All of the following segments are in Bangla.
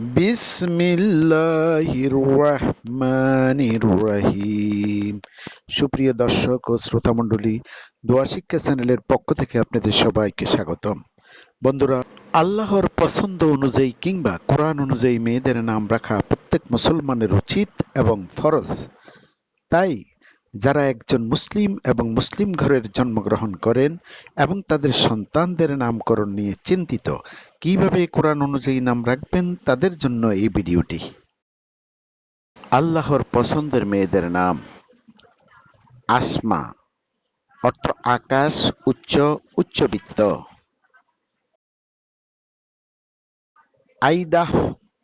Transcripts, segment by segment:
বিসমিল্লাহির রহমানির রহিম সুপ্রিয় দর্শক ও শ্রোতা মণ্ডলী, দোয়া শিক্ষা চ্যানেলের পক্ষ থেকে আপনাদের সবাইকে স্বাগতম। বন্ধুরা, আল্লাহর পছন্দ অনুযায়ী কিংবা কোরআন অনুযায়ী মেয়েদের নাম রাখা প্রত্যেক মুসলমানের উচিত এবং ফরজ। তাই যারা একজন মুসলিম এবং মুসলিম ঘরের জন্মগ্রহণ করেন এবং তাদের সন্তানদের নামকরণ নিয়ে চিন্তিত, কীভাবে কোরআন অনুযায়ী নাম রাখবেন তাদের জন্য এই ভিডিওটি। আল্লাহর পছন্দের মেয়েদের নাম আসমা, অর্থ আকাশ, উচ্চ, উচ্চবিত্ত। আইদাহ,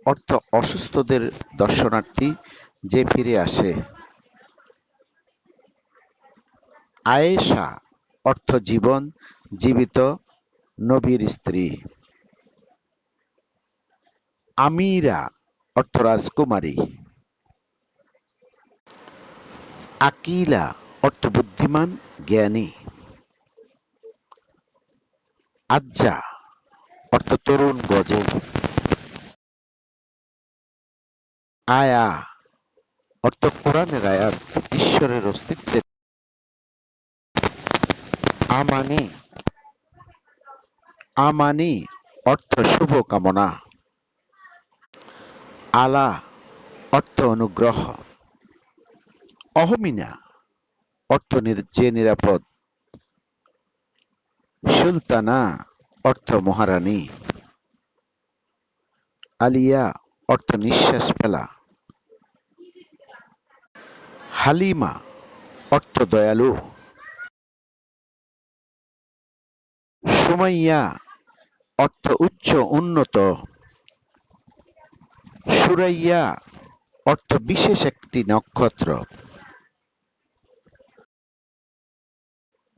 অর্থ অসুস্থদের দর্শনার্থী, যে ফিরে আসে। আয়েশা, অর্থ জীবন, জীবিত, নবীর স্ত্রী। আমিরা, অর্থ রাজকুমারী। আকিলা, অর্থ বুদ্ধিমান, জ্ঞানী। আজ্জা, অর্থ তরুণ গজে। আয়া, অর্থ কোরআনের আয়াত, ঈশ্বরের অস্তিত্বের আমানি। আমানি অর্থ শুভ কামনা। আলা অর্থ অনুগ্রহ। অহমিনা অর্থ যে নিরাপদ। সুলতানা অর্থ মহারানী। আলিয়া অর্থ নিঃশ্বাস ফেলা। হালিমা অর্থ দয়ালু। সুমাইয়া, অর্থ উচ্চ, উন্নত। সুরাইয়া, অর্থ বিশেষ একটি নক্ষত্র।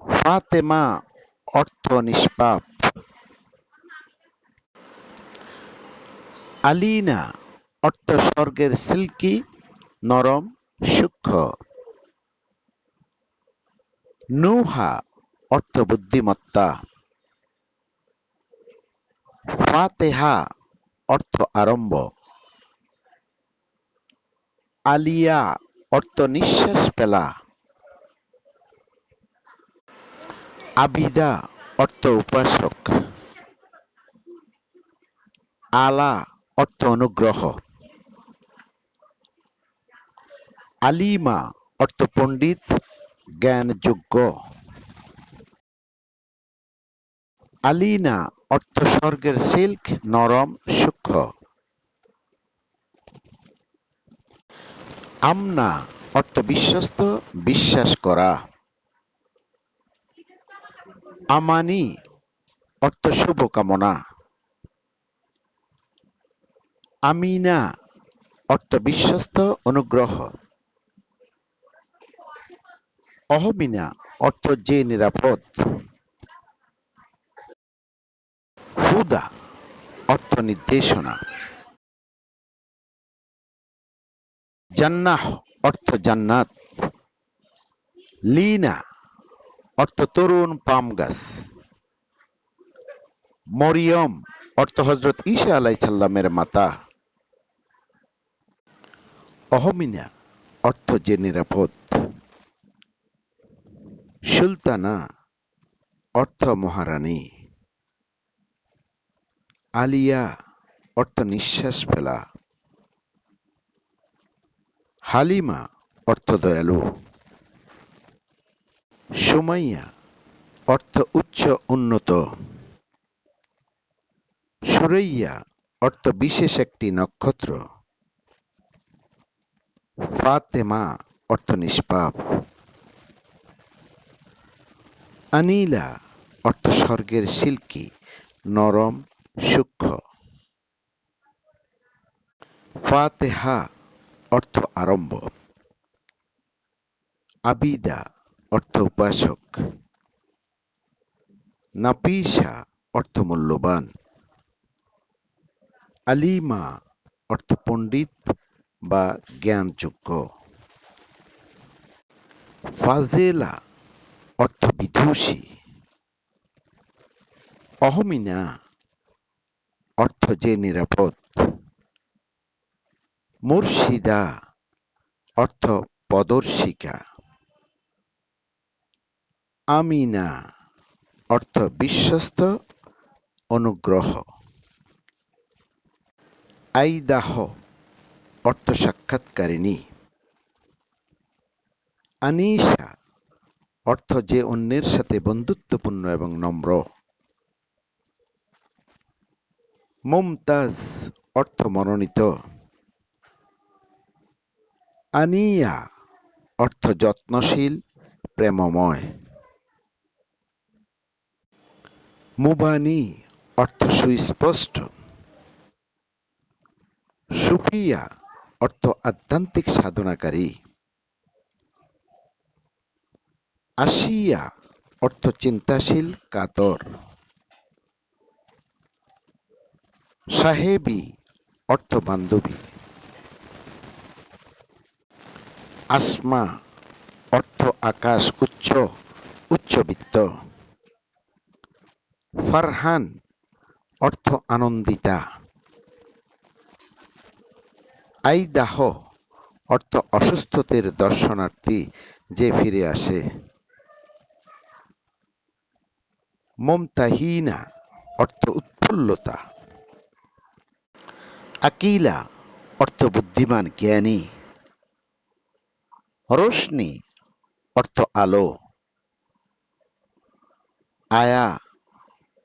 ফাতেমা, অর্থ নিষ্পাপ। আলিনা, অর্থ স্বর্গের সিল্কি, নরম, সূক্ষ্ম। নুহা, অর্থ বুদ্ধিমত্তা। ফাতেহা অর্থ আরম্ভ। আলিয়া অর্থ নিঃশ্বাস ফেলা। আবিদা অর্থ উপাসক। আলা অর্থ অনুগ্রহ। আলিমা অর্থ পণ্ডিত, জ্ঞানযোগ্য। আলিনা অর্থ স্বর্গের সিল্ক, নরম, সূক্ষ্ম। আমনা অর্থ বিশ্বস্ত, বিশ্বাস করা। আমানি অর্থ শুভকামনা আমিনা অর্থ বিশ্বস্ত, অনুগ্রহ। অহমিনা অর্থ যে নিরাপদ। হুদা অর্থ নির্দেশনা জান্নাহ অর্থ জান্নাত। লিনা অর্থ তরুণ পাম গাছ। মরিয়ম অর্থ হজরত ঈশা আলাইসাল্লামের মাতা। অহমিনা অর্থ যে নিরাপদ। সুলতানা অর্থ মহারানী। আলিয়া অর্থ নিঃশ্বাস ফেলা। হালিমা অর্থ দয়ালু সুমাইয়া অর্থ উচ্চ উন্নত। সুরাইয়া অর্থ বিশেষ একটি নক্ষত্র। ফাতেমা অর্থ নিষ্পাপ। আনিলা অর্থ স্বর্গের শিল্কী নরম সূক্ষ্ম। ফাতেহা অর্থ আরম্ভ। আবিদা অর্থ উপাসক। নাপিসা অর্থ মূল্যবান। আলিমা অর্থ পণ্ডিত বা জ্ঞানযোগ্য। ফাজেলা অর্থ বিদুষী। অহমিনা অর্থ যে নিরাপদ। মুর্শিদা, অর্থ পদর্শিকা আমিনা, অর্থ বিশ্বস্ত অনুগ্রহ। আইদাহ, অর্থ সাক্ষাৎকারিণী। আনিশা, অর্থ যে অন্যের সাথে বন্ধুত্বপূর্ণ এবং নম্র। মুমতাজ অর্থ মনোনীত। আনিয়া অর্থ যত্নশীল, প্রেমময়। মুবানি অর্থ সুস্পষ্ট। সুফিয়া অর্থ আধ্যাত্মিক সাধনাকারী। আসিয়া অর্থ চিন্তাশীল, কাতর। সাহেবী অর্থ বান্ধবী। আসমা অর্থ আকাশ উচ্চ, উচ্চবিত্ত। ফারহান অর্থ আনন্দিতা। আইদাহ অর্থ অসুস্থতের দর্শনার্থী যে ফিরে আসে। মমতাহিনা অর্থ উৎফুল্লতা। আকিলা, অর্থ বুদ্ধিমান, জ্ঞানী। রোশনি, অর্থ আলো। আয়া,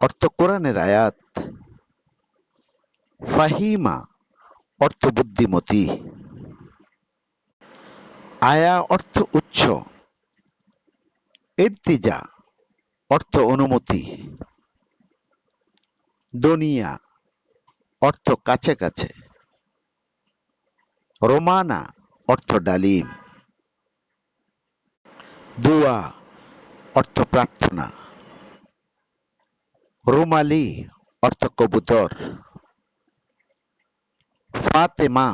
অর্থ কোরআনের আয়াত। ফাহিমা, অর্থ বুদ্ধিমতী। আয়া, অর্থ উচ্চ ইর্তিজা, অর্থ অনুমতি। দুনিয়া অর্থ কাছে কাছে। রোমানা, অর্থ ডালিম। দুয়া, অর্থ প্রার্থনা। রুমালি, অর্থ কবুতর। ফাতেমা,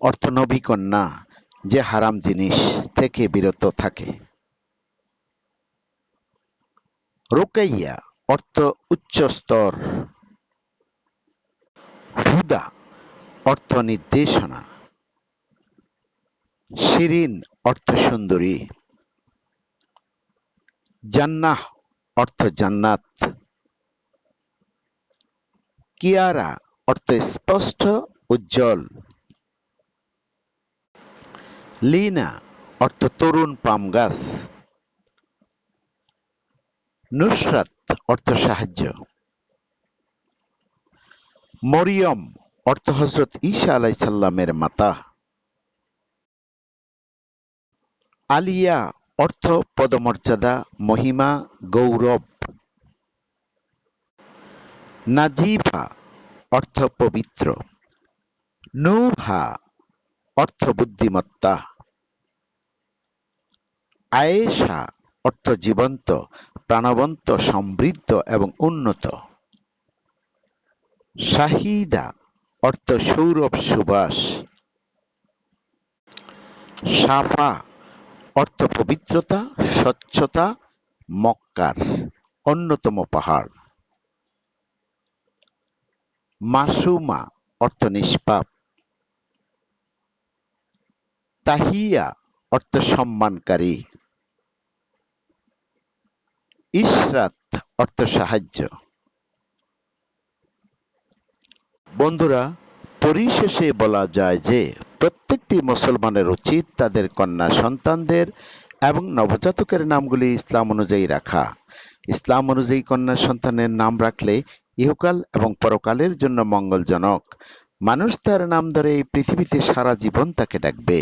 অর্থ নবী কন্যা যে হারাম জিনিস থেকে বিরত থাকে। রোকাইয়া, অর্থ উচ্চ স্তর হুদা, অর্থ নির্দেশনা। শিরিন, অর্থ সুন্দরী। জান্নাহ, অর্থ জান্নাত। কিয়ারা, অর্থ স্পষ্ট, উজ্জ্বল। লিনা, অর্থ তরুণ পাম গাছ। নুসরাত, অর্থ সাহায্য। মরিয়ম, অর্থ হজরত ঈসা আলাইসাল্লামের মাতা। আলিয়া, অর্থ পদমর্যাদা, মহিমা, গৌরব। নাজিফা অর্থ পবিত্র। নুহা অর্থ বুদ্ধিমত্তা। আয়েশা, অর্থ জীবন্ত, প্রাণবন্ত, সমৃদ্ধ এবং উন্নত। শাহিদা, অর্থ সৌরভ সুবাস সাফা অর্থ পবিত্রতা, স্বচ্ছতা, মক্কার অন্যতম পাহাড়। মাসুমা, অর্থ নিষ্পাপ। তাহিয়া, অর্থ সম্মানকারী। ইশরাত, অর্থ সাহায্য। বন্ধুরা, পরিশেষে বলা যায় যে প্রত্যেকটি মুসলমানের উচিত তাদের কন্যা সন্তানদের এবং নবজাতকের নামগুলি ইসলাম অনুযায়ী রাখা। ইসলাম অনুযায়ী কন্যা সন্তানের নাম রাখলে ইহকাল এবং পরকালের জন্য মঙ্গলজনক। মানুষ তার নাম ধরে এই পৃথিবীতে সারা জীবন তাকে ডাকবে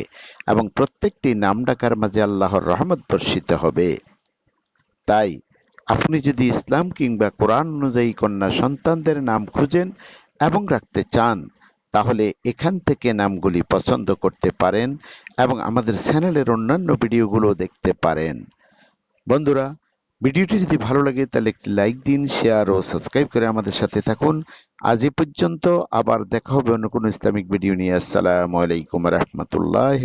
এবং প্রত্যেকটি নাম ডাকার মাঝে আল্লাহর রহমত বর্ষিত হবে। তাই, আপনি যদি ইসলাম কিংবা কোরআন অনুযায়ী কন্যা সন্তানদের নাম খুঁজেন এবং রাখতে চান, তাহলে এখান থেকে নামগুলি পছন্দ করতে পারেন এবং আমাদের চ্যানেলের অন্যান্য ভিডিওগুলো দেখতে পারেন। বন্ধুরা, ভিডিওটি যদি ভালো লাগে, তাহলে একটি লাইক দিন, শেয়ার ও সাবস্ক্রাইব করে আমাদের সাথে থাকুন। আজ এ পর্যন্ত, আবার দেখা হবে অন্য কোনো ইসলামিক ভিডিও নিয়ে। আসসালামু আলাইকুম রহমতুল্লাহ